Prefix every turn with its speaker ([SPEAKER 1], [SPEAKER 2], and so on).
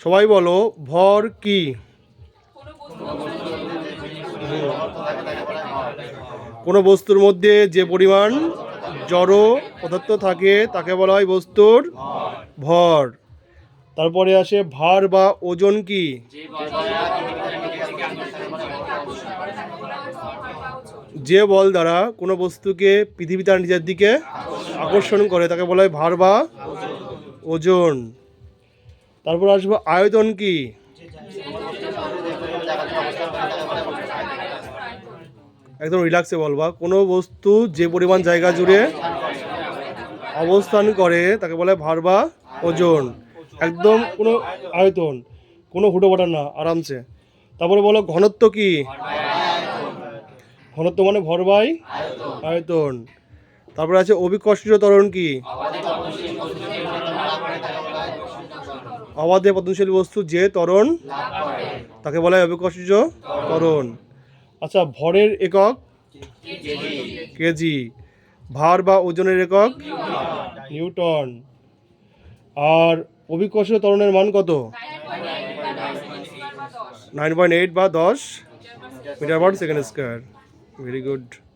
[SPEAKER 1] সবাই বলো, ভর কি? কোনো বস্তুর মধ্যে যে পরিমাণ জড় পদার্থ থাকে, তাকে বলা হয় বস্তুর ভর। তারপরে আসে ভার বা ওজন কি? যে বল দ্বারা কোনো বস্তুকে পৃথিবী তার নিজের দিকে আকর্ষণ করে, তাকে বলা হয় ভার বা ওজন। তারপর আসব আয়তন কি? একদম রিল্যাক্সে বলবা কোনো বস্তু যে পরিমাণ জায়গা জুড়ে অবস্থান করে, তাকে বলে ভার বা ওজন। একদম কোনো আয়তন, কোনো হুটো বাটা না, আরামসে। তারপরে বলো ঘনত্ব কি? ঘনত্ব মানে ভর বাই আয়তন। তারপরে আছে অভিকর্ষীয় তরণ কি? অবাধে পতনশীল বস্তু যে ত্বরণ তাকে বলা হয় অভিকর্ষীয় ত্বরণ আচ্ছা ভরের একক? কেজি। ভার বা ওজনের একক? নিউটন। আর অভিকর্ষীয় ত্বরণের মান কত? নাইন পয়েন্ট এইট বা দশ। Metre per second square. Very good